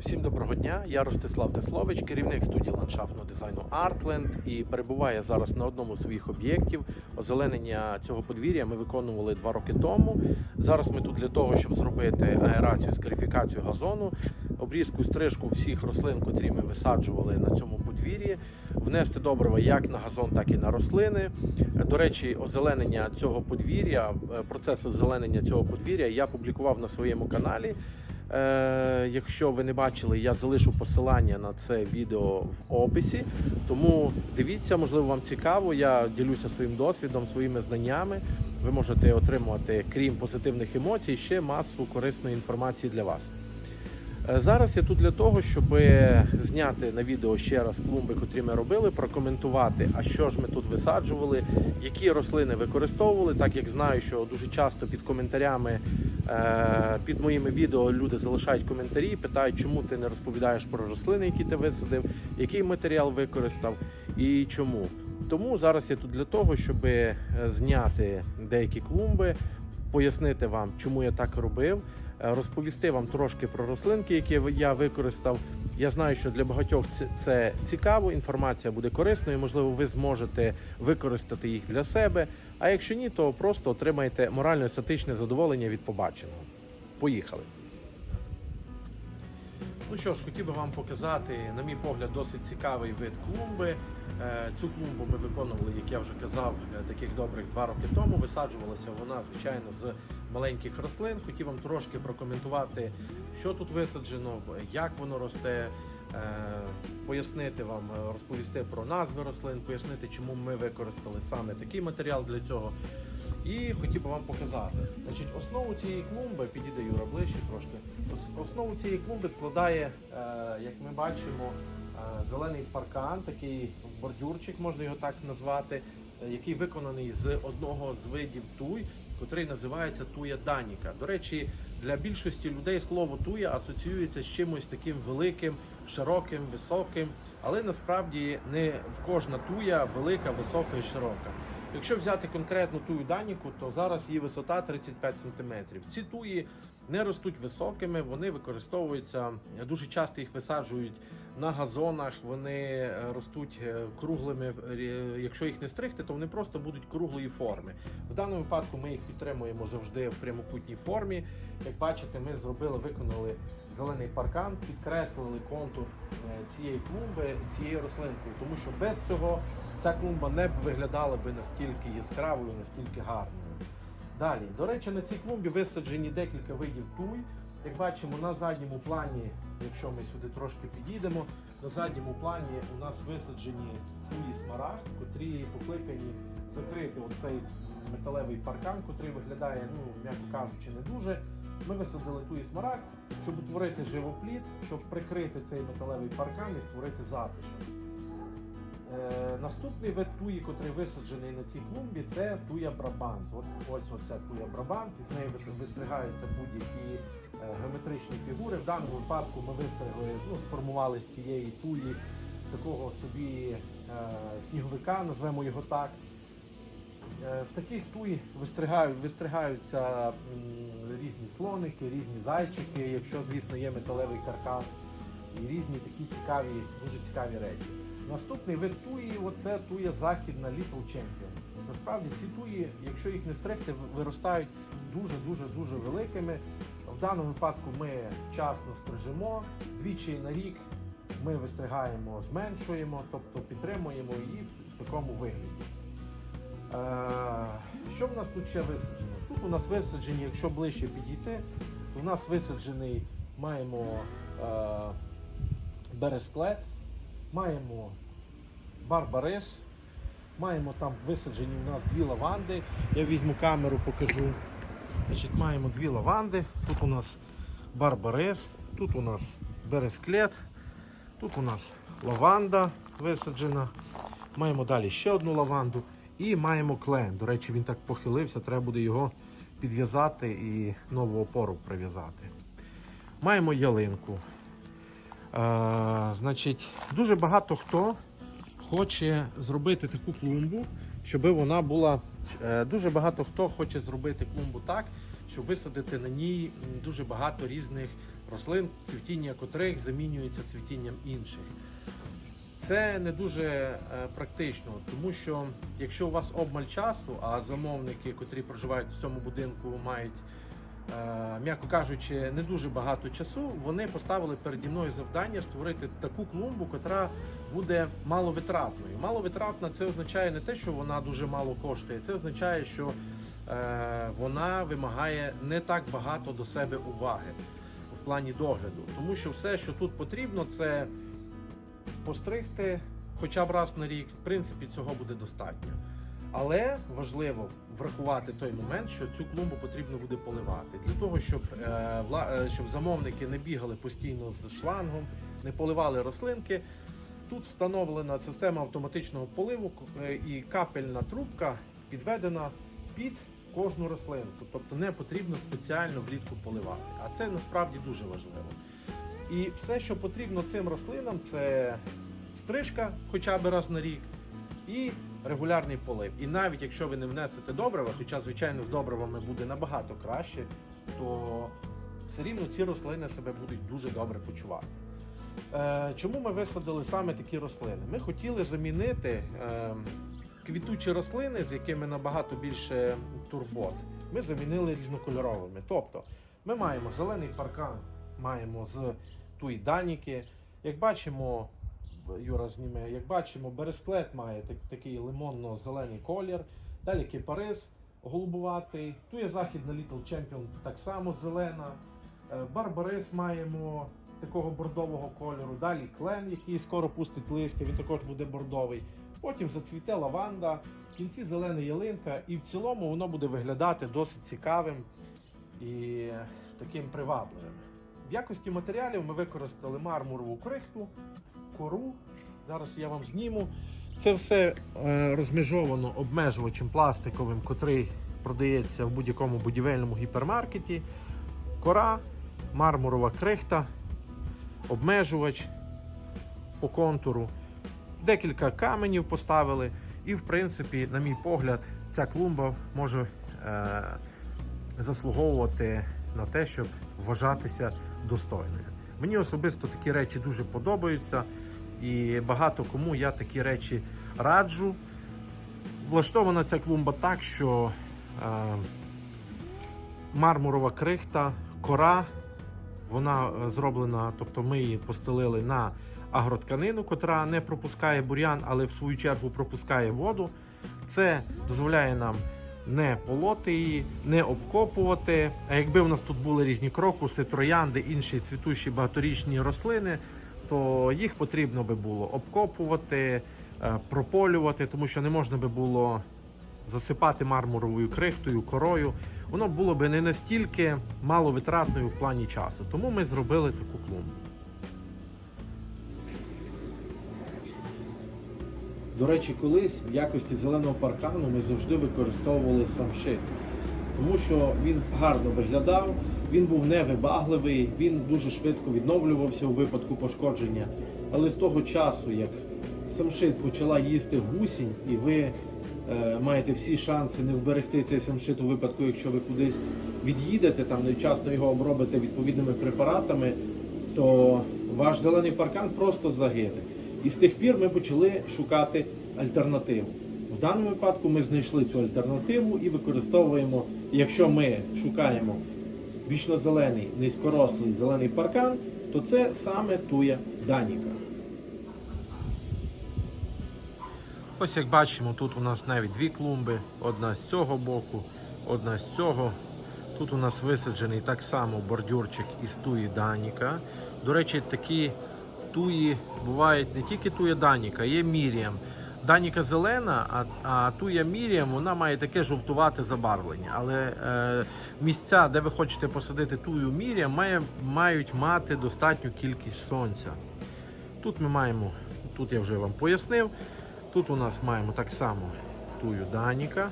Всім доброго дня. Я Ростислав Теслович, керівник студії ландшафтного дизайну Artland і перебуваю зараз на одному з своїх об'єктів. Озеленення цього подвір'я ми виконували два роки тому. Зараз ми тут для того, щоб зробити аерацію, скарифікацію газону, обрізку, стрижку всіх рослин, котрі ми висаджували на цьому подвір'ї, внести добрива як на газон, так і на рослини. До речі, озеленення цього подвір'я, е, процес озеленення цього подвір'я я публікував на своєму каналі. Е, якщо ви не бачили, я залишу посилання на це відео в описі. Тому дивіться, можливо, вам цікаво. Я ділюся своїм досвідом, своїми знаннями. Ви можете отримувати, крім позитивних емоцій, ще масу корисної інформації для вас. Е, Зараз я тут для того, щоб зняти на відео ще раз клумби, котрі ми робили, прокоментувати, а що ж ми тут висаджували, які рослини використовували, так як знаю, що дуже часто під коментарями е, під моїми відео люди залишають коментарі, питають, чому ти не розповідаєш про рослини, які ти висадив, який матеріал використав і чому. Тому зараз я тут для того, щоб е, зняти деякі клумби, пояснити вам, чому я так робив, розповісти вам трошки про рослинки, які я використав. Я знаю, що для багатьох це- цікаво, інформація буде корисною. Можливо, ви зможете використати їх для себе. А якщо ні, то просто отримаєте морально-естетичне задоволення від побаченого. Поїхали. Ну що ж, хотів би вам показати, на мій погляд, досить цікавий вид клумби. Е, Цю клумбу ми виконували, як я вже казав, е, таких добрих два роки тому. Висаджувалася вона, звичайно, з маленьких рослин. Хотів вам трошки прокоментувати, що тут висаджено, як воно росте, е, пояснити вам, е, розповісти про назви рослин, пояснити, чому ми використали саме такий матеріал для цього. І хотів би вам показати. Значить, основу цієї клумби, підійде Юра ближче трошки. Основу цієї клумби складає, е, як ми бачимо, зелений паркан, такий бордюрчик, можна його так назвати, який виконаний з одного з видів туй, котрий називається туя даніка. До речі, для більшості людей слово туя асоціюється з чимось таким великим, широким, високим, але насправді не кожна туя велика, висока і широка. Якщо взяти конкретну тую даніку, то зараз її висота 35 см. Ці туї не ростуть високими, вони використовуються дуже часто їх висаджують на газонах. Вони е, ростуть е, круглими. е, Якщо їх не стригти, то вони просто будуть круглої форми. В даному випадку ми їх підтримуємо завжди в прямокутній формі. Як бачите, ми зробили, виконали зелений паркан, підкреслили контур цієї клумби, цієї рослинкою, тому що без цього ця клумба не б виглядала би настільки яскравою, настільки гарною. Далі, до речі, на цій клумбі висаджені декілька видів туй. Як бачимо, на задньому плані, якщо ми сюди трошки підійдемо, на задньому плані у нас висаджені туї смарагд, котрі покликані закрити оцей металевий паркан, котрий виглядає, ну, м'яко кажучи, не дуже. Ми висадили туї смарагд, щоб утворити живопліт, щоб прикрити цей металевий паркан і створити затишок. Е, наступний вид туї, котрий висаджений на цій клумбі, це туя Брабант. От ось оця туя Брабант, і з неї вистригаються будь-які геометричні фігури. В даному випадку ми вистригли, ну, сформували з цієї туї такого собі е, сніговика, назвемо його так. Е, З таких туй вистригаю, вистригаються різні слоники, різні зайчики, якщо, звісно, є металевий каркас, і різні такі цікаві, дуже цікаві речі. Наступний вид туї оце туя західна Little Champion. Насправді ці туї, якщо їх не стригти, виростають дуже-дуже дуже великими. В даному випадку ми вчасно стрижемо, двічі на рік ми вистригаємо, зменшуємо, тобто підтримуємо її в такому вигляді. Е, Що в нас тут ще висаджено? Тут у нас висаджені, якщо ближче підійти, то в нас висаджений маємо е, бересклет, маємо барбарис, маємо там висаджені у нас дві лаванди. Я візьму камеру, покажу. Значить, маємо дві лаванди. Тут у нас барбарис, тут у нас бересклет, тут у нас лаванда висаджена. Маємо далі ще одну лаванду і маємо клен. До речі, він так похилився, треба буде його підв'язати і нову опору прив'язати. Маємо ялинку. Е, значить, дуже багато хто хоче зробити таку клумбу, щоб вона була. Е, Дуже багато хто хоче зробити клумбу так, щоб висадити на ній дуже багато різних рослин, цвітіння котрих замінюється цвітінням інших. Це не дуже е, практично, тому що якщо у вас обмаль часу, а замовники, котрі проживають в цьому будинку, мають, м'яко кажучи, не дуже багато часу, вони поставили переді мною завдання створити таку клумбу, котра буде маловитратною. Маловитратна це означає не те, що вона дуже мало коштує, це означає, що е, вона вимагає не так багато до себе уваги в плані догляду, тому що все, що тут потрібно, це постригти хоча б раз на рік. В принципі, цього буде достатньо. Але важливо врахувати той момент, що цю клумбу потрібно буде поливати для того, щоб, е, е, щоб замовники не бігали постійно з шлангом, не поливали рослинки. Тут встановлена система автоматичного поливу е, і капельна трубка підведена під кожну рослинку. Тобто не потрібно спеціально влітку поливати. А це насправді дуже важливо. І все, що потрібно цим рослинам, це стрижка хоча б раз на рік і регулярний полив. І навіть якщо ви не внесете добрива, хоча, звичайно, з добривами буде набагато краще, то все рівно ці рослини себе будуть дуже добре почувати. Е, чому ми висадили саме такі рослини? Ми хотіли замінити е, квітучі рослини, з якими набагато більше турбот. Ми замінили різнокольоровими. Тобто ми маємо зелений паркан, маємо з туйданіки. Як бачимо, Юра зніме, як бачимо, бересклет має так- такий лимонно-зелений колір. Далі кипарис голубуватий. Тує західна Little Champion так само зелена. Е, Барбарис маємо такого бордового кольору. Далі клен, який скоро пустить листя, він також буде бордовий. Потім зацвіте лаванда, в кінці зелена ялинка, і в цілому воно буде виглядати досить цікавим і таким привабливим. В якості матеріалів ми використали мармурову крихту, кору. Зараз я вам зніму. Це все е, розмежовано обмежувачем пластиковим, котрий продається в будь-якому будівельному гіпермаркеті. Кора, мармурова крихта, обмежувач по контуру. Декілька каменів поставили. І, в принципі, на мій погляд, ця клумба може е, заслуговувати на те, щоб вважатися достойною. Мені особисто такі речі дуже подобаються, і багато кому я такі речі раджу. Влаштована ця клумба так, що е, мармурова крихта, кора, вона е, зроблена, тобто ми її постелили на агротканину, котра не пропускає бур'ян, але в свою чергу пропускає воду. Це дозволяє нам не полоти її, не обкопувати. А якби в нас тут були різні крокуси, троянди, інші цвітущі багаторічні рослини, то їх потрібно би було обкопувати, е, прополювати, тому що не можна би було засипати мармуровою крихтою, корою. Воно було би не настільки маловитратною в плані часу. Тому ми зробили таку клумбу. До речі, колись в якості зеленого паркану ми завжди використовували самшит, тому що він гарно виглядав, він був невибагливий, він дуже швидко відновлювався у випадку пошкодження. Але з того часу, як самшит почала їсти гусінь, і ви е, маєте всі шанси не вберегти цей самшит у випадку, якщо ви кудись від'їдете, там невчасно його обробите відповідними препаратами, то ваш зелений паркан просто загине. І з тих пір ми почали шукати альтернативу. В даному випадку ми знайшли цю альтернативу і використовуємо, якщо ми шукаємо вічно-зелений, низькорослий зелений паркан, то це саме туя Даніка. Ось як бачимо, тут у нас навіть дві клумби, одна з цього боку, одна з цього. Тут у нас висаджений так само бордюрчик із туї Даніка. До речі, такі туї бувають не тільки туя Даніка, є Міріям. Даніка зелена, а, а туя Міріям вона має таке жовтувате забарвлення. Але е, місця, де ви хочете посадити тую Міріям, має, мають мати достатню кількість сонця. Тут ми маємо, тут я вже вам пояснив. Тут у нас маємо так само тую Даніка.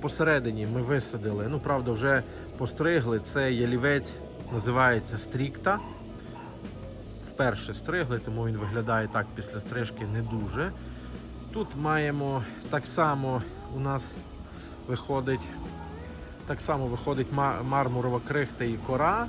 Посередині ми висадили, ну правда, вже постригли. Це ялівець, називається стрікта. Вперше стригли, тому він виглядає так після стрижки не дуже. Тут маємо так само у нас виходить так само виходить мармурова крихта і кора.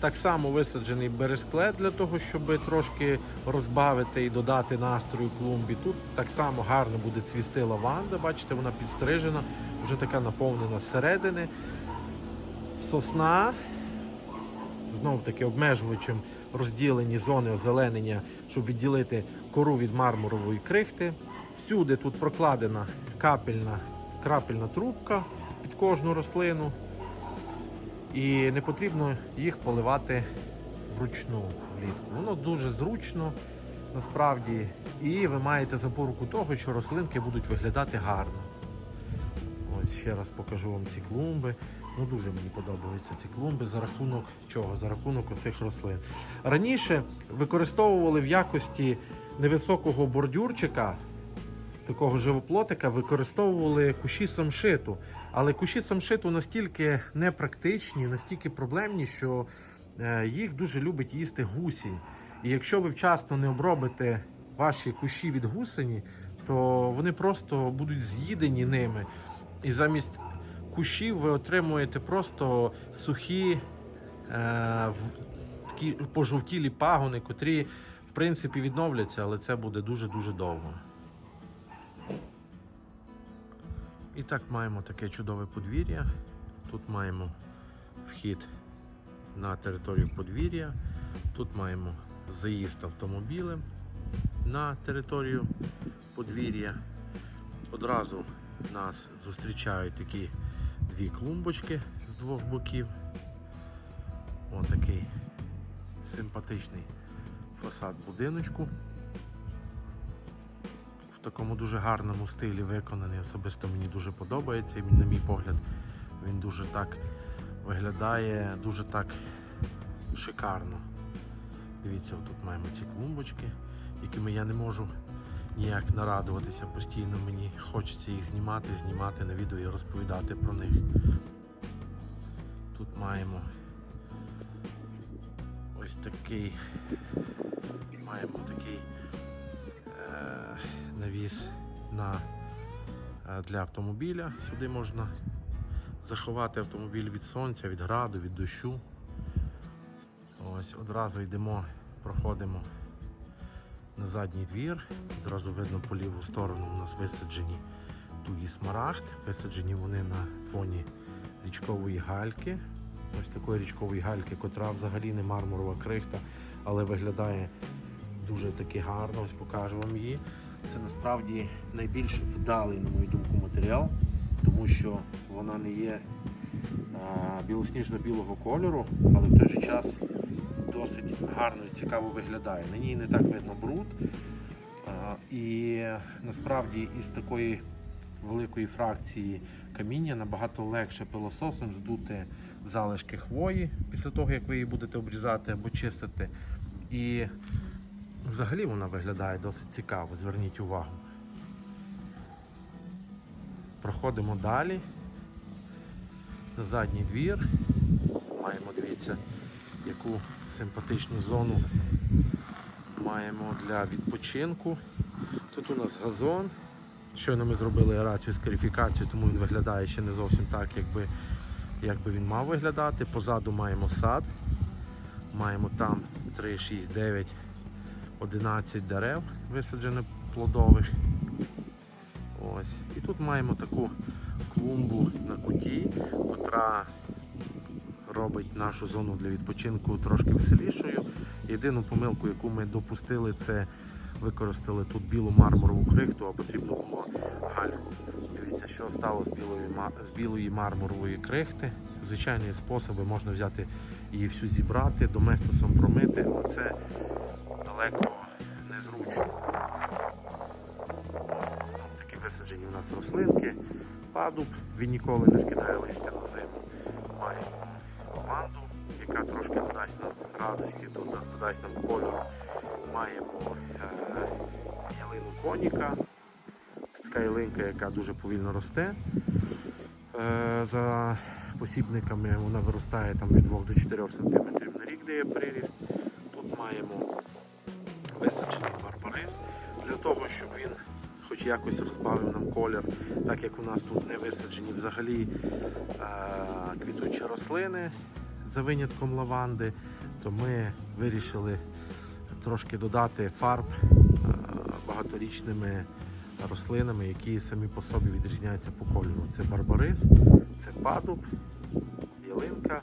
Так само висаджений бересклет для того, щоб трошки розбавити і додати настрою клумбі. Тут так само гарно буде цвісти лаванда. Бачите, вона підстрижена, вже така наповнена зсередини. Сосна знов таки обмежувачем розділені зони озеленення, щоб відділити кору від мармурової крихти. Всюди тут прокладена капельна, крапельна трубка під кожну рослину. І не потрібно їх поливати вручну влітку. Воно дуже зручно насправді, і ви маєте запоруку того, що рослинки будуть виглядати гарно. Ось ще раз покажу вам ці клумби. Ну дуже мені подобаються ці клумби за рахунок чого? За рахунок оцих рослин. Раніше використовували в якості невисокого бордюрчика, такого живоплотика, використовували кущі самшиту. Але кущі самшиту настільки непрактичні, настільки проблемні, що е, їх дуже любить їсти гусінь. І якщо ви вчасно не обробите ваші кущі від гусені, то вони просто будуть з'їдені ними. І замість кущів ви отримуєте просто сухі, е, такі пожовтілі пагони, котрі в принципі відновляться, але це буде дуже-дуже довго. І так маємо таке чудове подвір'я. Тут маємо вхід на територію подвір'я. Тут маємо заїзд автомобілем на територію подвір'я. Одразу нас зустрічають такі дві клумбочки з двох боків. Ось такий симпатичний фасад будиночку. В такому дуже гарному стилі виконаний. Особисто мені дуже подобається. І, на мій погляд, він дуже так виглядає, дуже так шикарно. Дивіться, тут маємо ці клумбочки, якими я не можу ніяк нарадуватися. Постійно мені хочеться їх знімати, знімати на відео і розповідати про них. Тут маємо ось такий маємо такий е, навіс на, е, для автомобіля. Сюди можна заховати автомобіль від сонця, від граду, від дощу. Ось одразу йдемо, проходимо на задній двір. Одразу видно по ліву сторону у нас висаджені туї смарагд. Висаджені вони на фоні річкової гальки. Ось такої річкової гальки, котра взагалі не мармурова крихта, але виглядає дуже таки гарно. Ось покажу вам її. Це насправді найбільш вдалий, на мою думку, матеріал, тому що вона не є білосніжно-білого кольору, але в той же час досить гарно і цікаво виглядає. На ній не так видно бруд. І насправді із такої великої фракції каміння набагато легше пилососом здути залишки хвої після того, як ви її будете обрізати або чистити. І взагалі вона виглядає досить цікаво, зверніть увагу. Проходимо далі. На задній двір. Маємо, дивіться, яку симпатичну зону маємо для відпочинку. Тут у нас газон. Щойно ми зробили аерацію з карифікацією, тому він виглядає ще не зовсім так, як би він мав виглядати. Позаду маємо сад. Маємо там 3, 6, 9, 11 дерев висаджених плодових. Ось. І тут маємо таку клумбу на куті, котра робить нашу зону для відпочинку трошки веселішою. Єдину помилку, яку ми допустили, це використали тут білу мармурову крихту, а потрібно було гальку. Дивіться, що стало з білої, з білої мармурової крихти. Звичайні способи можна взяти її всю зібрати, доместосом промити, але це далеко незручно. Ось знов таки висаджені у нас рослинки. Падуб, він ніколи не скидає листя на зиму. Лаванду, яка трошки додасть нам радості, додасть нам кольору. Маємо е, ялину коніка. Це така ялинка, яка дуже повільно росте. Е, за посібниками вона виростає там від 2 до 4 см на рік, де є приріст. Тут маємо висаджений барбарис для того, щоб він хоч якось розбавив нам колір, так як у нас тут не висаджені взагалі е, квітучі рослини. За винятком лаванди, то ми вирішили трошки додати фарб е, багаторічними рослинами, які самі по собі відрізняються по кольору. Це барбарис, це падуб, ялинка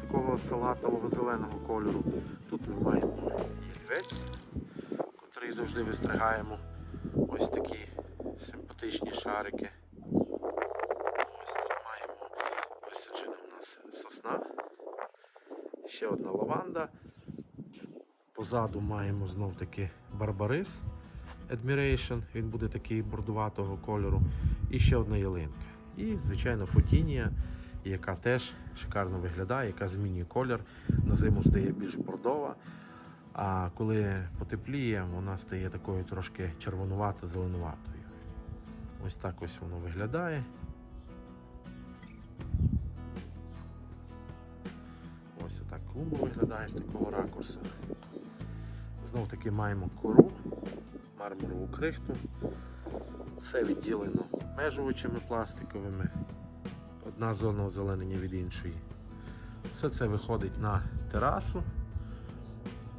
такого салатового зеленого кольору. Тут ми маємо ялівець, котрий завжди вистригаємо. Ось такі симпатичні шарики. Ось тут маємо висаджена у нас сосна. Ще одна лаванда. Позаду маємо знов таки барбарис Admiration. Він буде такий бордуватого кольору. І ще одна ялинка. І, звичайно, фотінія, яка теж шикарно виглядає, яка змінює колір. На зиму стає більш бордова. А коли потепліє, вона стає такою трошки червонувато-зеленуватою. Ось так ось воно виглядає. Клумба виглядає з такого ракурсу. Знов таки маємо кору, мармурову крихту. Все відділено межувачами пластиковими. Одна зона озеленення від іншої. Все це виходить на терасу.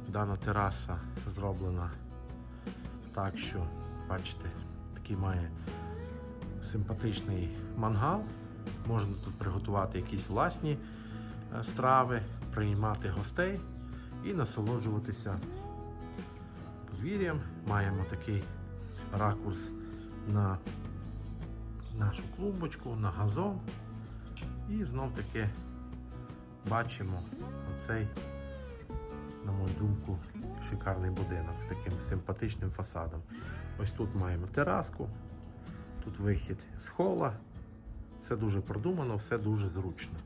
Дана тераса зроблена так, що, бачите, такий має симпатичний мангал. Можна тут приготувати якісь власні е, страви, приймати гостей і насолоджуватися подвір'ям. Маємо такий ракурс на нашу клумбочку, на газон. І знов таки бачимо оцей, на мою думку, шикарний будинок з таким симпатичним фасадом. Ось тут маємо тераску, тут вихід з хола. Все дуже продумано, все дуже зручно.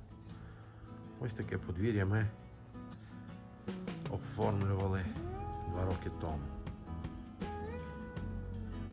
Ось таке подвір'я ми оформлювали два роки тому.